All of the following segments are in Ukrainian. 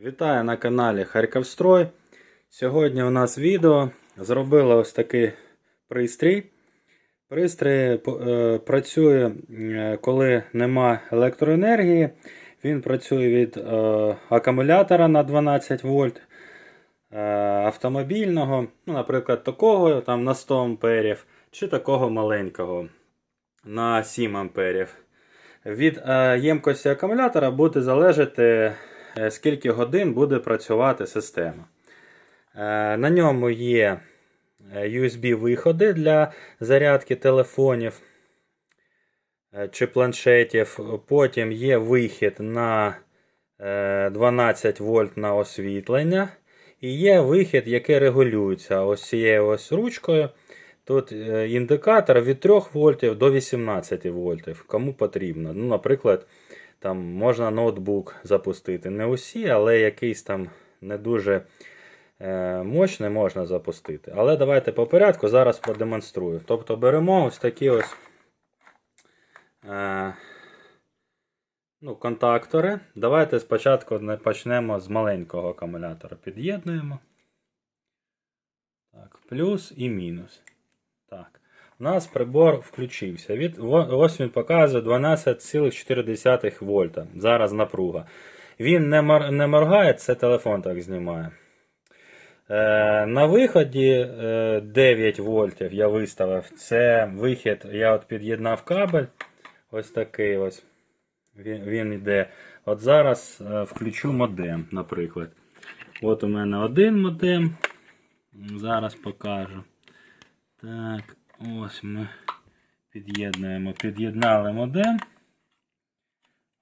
Вітаю на каналі Харківстрой. Сьогодні у нас відео. Зробили ось такий пристрій. Пристрій е, працює, е, коли нема електроенергії. Він працює від е, акумулятора на 12 вольт автомобільного, ну, наприклад, такого там на 100 амперів, чи такого маленького на 7 амперів. Від ємкості акумулятора буде залежати, скільки годин буде працювати система. Е, на ньому є USB-виходи для зарядки телефонів е, чи планшетів. Потім є вихід на е, 12 вольт на освітлення. І є вихід, який регулюється ось цією ось ручкою. Тут е, індикатор від 3 вольтів до 18 вольтів, кому потрібно. Ну, Наприклад, там можна ноутбук запустити. Не усі, але якийсь там не дуже е, мощний можна запустити. Але давайте по порядку зараз продемонструю. Тобто беремо ось такі ось е, ну, контактори. Давайте спочатку почнемо з маленького акумулятора. Під'єднуємо. Так, плюс і мінус. Так. У нас прибор включився. Від, ось він показує 12,4 вольта. Зараз напруга. Він не, мор, не моргає, це телефон так знімає. Е, на виході е, 9 вольтів я виставив. Це вихід, я от під'єднав кабель. Ось такий ось. Він, він йде. От зараз е, включу модем, наприклад. От у мене один модем. Зараз покажу. Так, ось ми під'єднуємо. Під'єднали модем.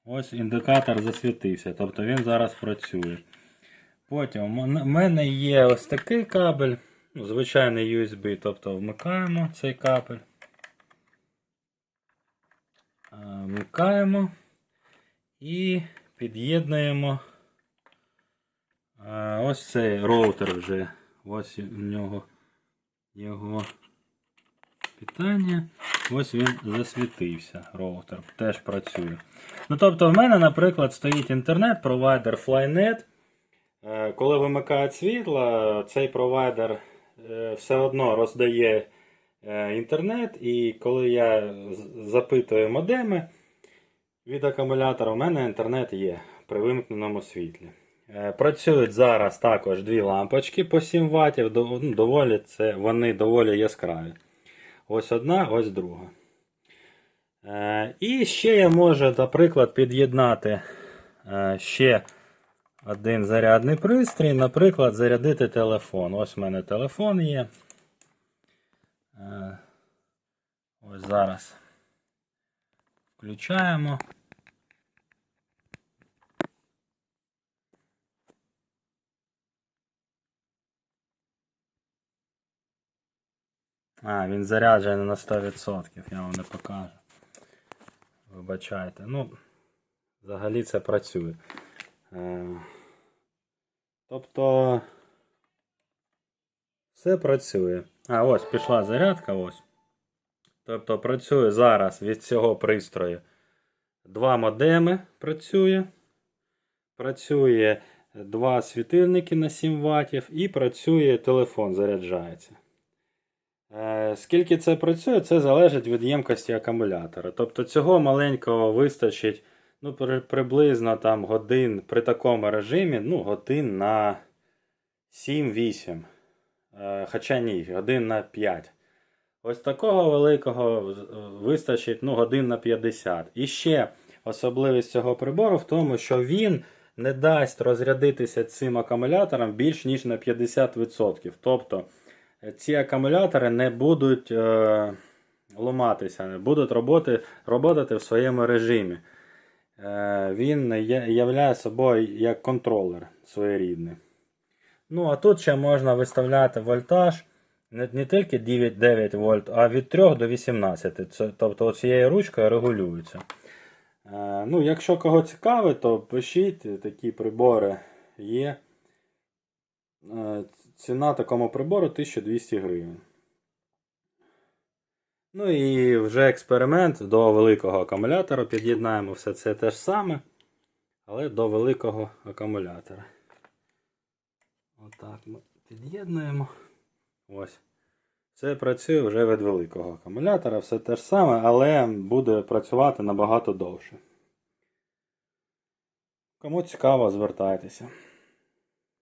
Ось індикатор засвітився. Тобто він зараз працює. Потім у мене є ось такий кабель. ну, Звичайний USB. Тобто вмикаємо цей кабель. Вмикаємо і під'єднуємо ось цей роутер вже. Ось у нього його питання. Ось він засвітився. Роутер теж працює. Ну, тобто, в мене, наприклад, стоїть інтернет-провайдер Flynet. Е, Коли вимикають світло, цей провайдер е, все одно роздає е, інтернет, і коли я запитую модеми від акумулятора, у мене інтернет є при вимкненому світлі. Працюють зараз також дві лампочки по 7 Вт. ну, Доволі це, вони доволі яскраві. Ось одна, ось друга. Е, І ще я можу, наприклад, під'єднати е, ще один зарядний пристрій, наприклад, зарядити телефон. Ось в мене телефон є. Е, Ось зараз. Включаємо. А, він заряджений на 100%, я вам не покажу. Вибачайте. Ну, взагалі це працює. Е, Тобто все працює. А, ось пішла зарядка, ось. Тобто працює зараз від цього пристрою. Два модеми працює. Працює два світильники на 7 Вт і працює телефон, заряджається. Е, Скільки це працює, це залежить від ємкості акумулятора. Тобто цього маленького вистачить ну, приблизно там годин при такому режимі, ну, годин на 7-8. Е, Хоча ні, годин на 5. Ось такого великого е, вистачить ну, годин на 50. І ще особливість цього прибору в тому, що він не дасть розрядитися цим акумулятором більш ніж на 50%. Тобто ці акумулятори не будуть е, ламатися, не будуть роботи, роботати в своєму режимі. Е, він є- являє собою як контролер своєрідний. Ну, а тут ще можна виставляти вольтаж не, не тільки 9, 9 вольт, а від 3 до 18. Це, тобто цією ручкою регулюється. Е, ну, якщо кого цікавить, то пишіть, такі прибори є. Е, ціна такому прибору 1200 гривень. Ну і вже експеримент до великого акумулятора. Під'єднаємо все це те ж саме, але до великого акумулятора. Отак ми під'єднуємо. Ось. Це працює вже від великого акумулятора, все те ж саме, але буде працювати набагато довше. Кому цікаво, звертайтеся.